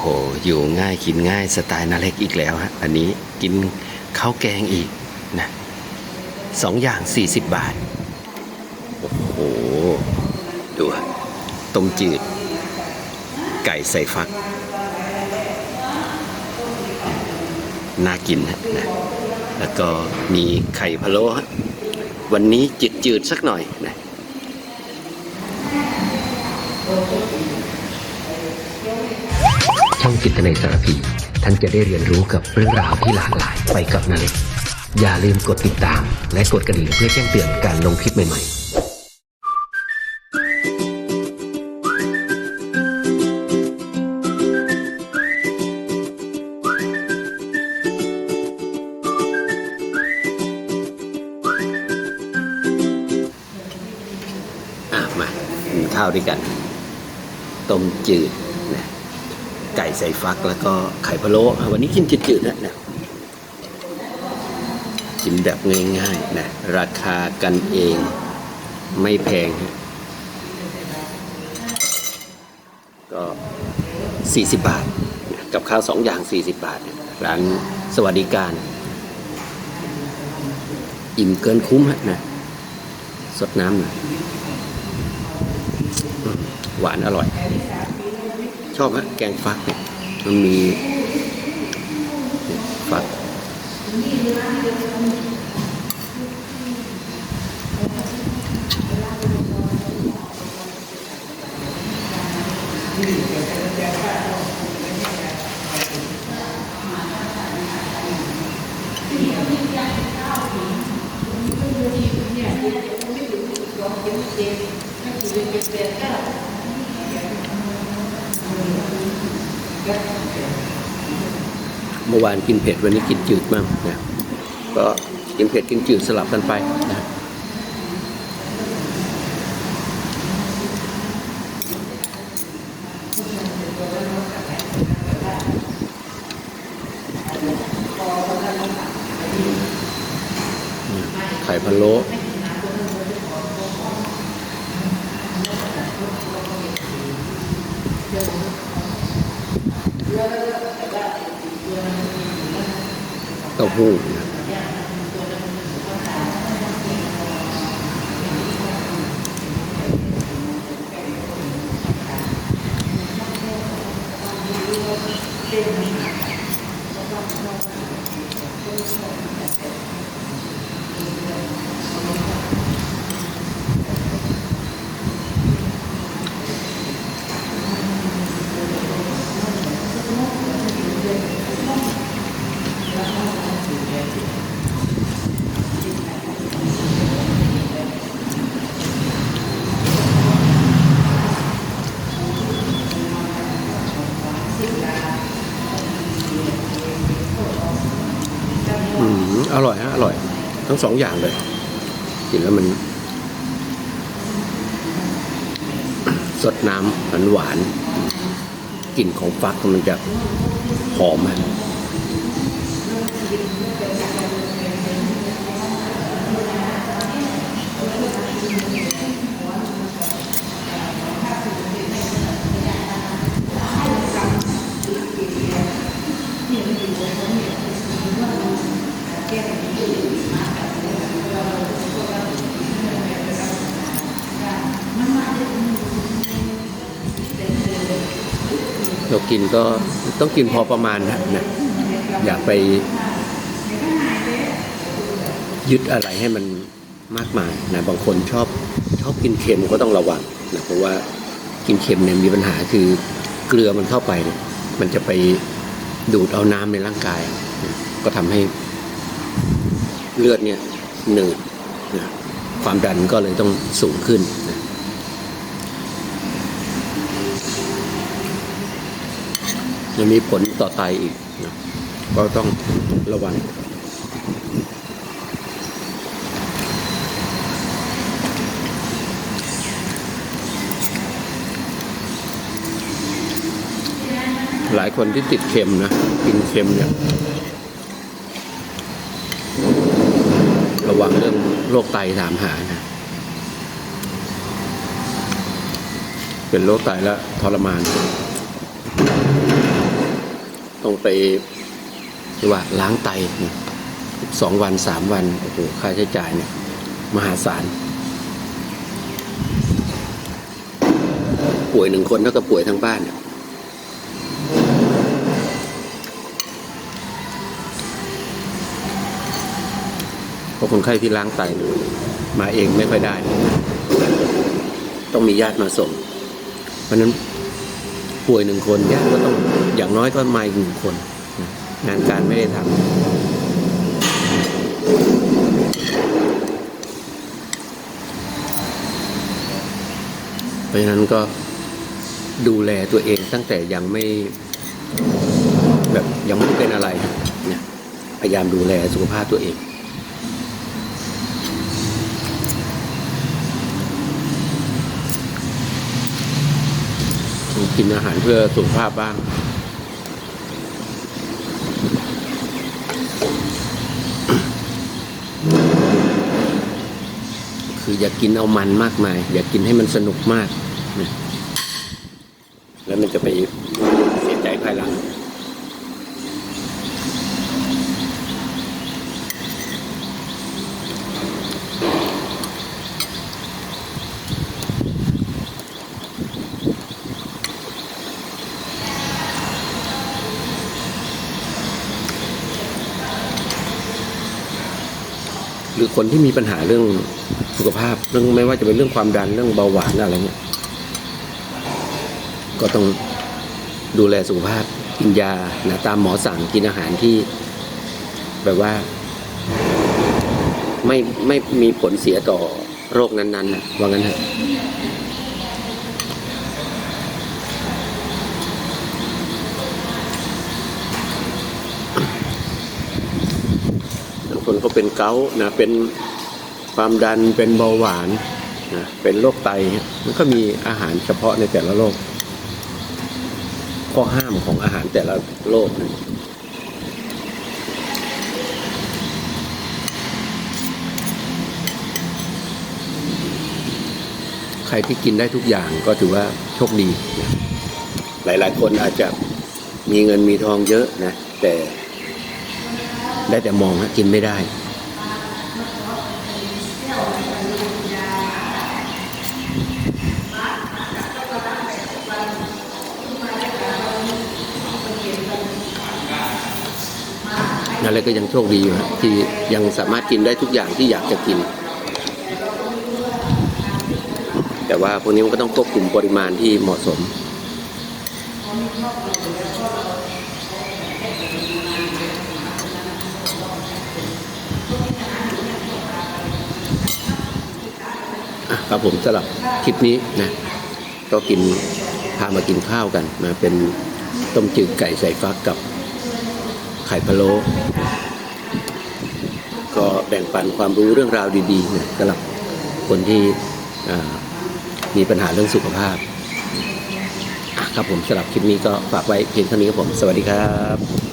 โห อยู่ง่ายกินง่ายสไตล์นาเล็กอีกแล้วฮะอันนี้กินข้าวแกงอีกนะสองอย่าง 40 บาท โอ้โห ดูต้มจืด ไก่ใส่ฟัก น่ากินนะ แล้วก็มีไข่พะโล้วันนี้จืดจืดสักหน่อยนะ ช่องจิตในสารพีท่านจะได้เรียนรู้กับเรื่องราวที่หลากหลายไปกับนาเล็กอย่าลืมกดติดตาม และกดกระดิ่งเพื่อแจ้งเตือนการลงคลิปใหม่ๆอะมากินข้าวด้วยกัน ต้มจืด ก่ใส่ฟักแล้วก็ไข่พะโล้วันนี้กินจืดๆนะนะกินแบบง่ายๆนะราคากันเองไม่แพงฮะก็ 40 บาท กับข้าวสองอย่าง 40 บาท ร้านสวัสดิการ อิ่มเกินคุ้มฮะนะสดน้ำหน่อยหวานอร่อย ชอบฮะแกงฟักเนี่ยมันมีฟักเเมื่อวานกินเผ็ดวันนี้กินจืดมากนะก็กินเผ็ดกินจืดสลับกันไปนะไข่พะโล้เต้าหู้นะอืม อร่อยฮะอร่อย ทั้งสองอย่างเลย กินแล้วมัน สดน้ำหวานหวานกลิ่นของฟักมันจะหอมอะ กินก็ต้องกินพอประมาณนะนะอย่าไปยึดอะไรให้มันมากมายนะบางคนชอบชอบกินเค็มก็ต้องระวังนะเพราะว่ากินเค็มเนี่ยมีปัญหาคือเกลือมันเข้าไป มันจะไปดูดเอาน้ำในร่างกายนะก็ทำให้เลือดเนี่ยหนืดนะความดันก็เลยต้องสูงขึ้นนะ ยังมีผลต่อไตอีกนะก็ต้องระวังหลายคนที่ติดเค็มนะ กินเค็มเนี่ย ระวังเรื่องโรคไตถามหานะ เป็นโรคไตแล้วทรมาน ต้องไปว่าล้างไตสองวันสามวันโอ้โหค่าใช้จ่ายเนี่ยมหาศาล ป่วยหนึ่งคนเท่ากับป่วยทั้งบ้านเนี่ยพราะคนไข้ที่ล้างไตมาเองไม่ค่อยได้ ต้องมีญาติมาส่ง เพราะนั้น ป่วยหนึ่งคนญาติก็ต้องอย่างน้อยก็มาอีกหนึ่งคน งานการไม่ได้ทำเพราะฉะนั้นก็ดูแลตัวเองตั้งแต่ยังไม่แบบยังไม่เป็นอะไรนะพยายามดูแลสุขภาพตัวเอง กินอาหารเพื่อสุขภาพบ้าง คืออย่ากินเอามันมากมาย อย่ากินให้มันสนุกมากนะแล้วมันจะไปเสียใจภายหลัง รือคนที่มีปัญหาเรื่องสุขภาพเรื่องไม่ว่าจะเป็นเรื่องความดันเรื่องเบาหวานอะไรเงี้ยก็ต้องดูแลสุขภาพกินยานะตามหมอสั่งกินอาหารที่แบบว่า ไม่ไม่มีผลเสียต่อโรคนั้นๆนะว่างั้นเถอะบางคน ก็เป็นเกาต์นะเป็นความดันเป็นเบาหวานนะเป็นโรคไตมันก็มีอาหารเฉพาะในแต่ละโรคข้อห้ามของอาหารแต่ละโรคนะใครที่กินได้ทุกอย่างก็ถือว่าโชคดีนะหลาย ๆ คนอาจจะมีเงินมีทองเยอะนะแต่ ได้แต่มองนะกินไม่ได้ นั่นแหละก็ยังโชคดีอยู่ฮะที่ยังสามารถกินได้ทุกอย่างที่อยากจะกิน แต่ว่าพวกนี้มันก็ต้องควบคุมปริมาณที่เหมาะสม ครับผมสำหรับคลิปนี้นะก็กินพามากินข้าวกันนะเป็นต้มจืดไก่ใส่ฟักกับไข่พะโล้ก็แบ่งปันความรู้เรื่องราวดีๆนะสำหรับคนที่มีปัญหาเรื่องสุขภาพ ครับผมสำหรับคลิปนี้ก็ฝากไว้เพียงเท่านี้ครับผม สวัสดีครับ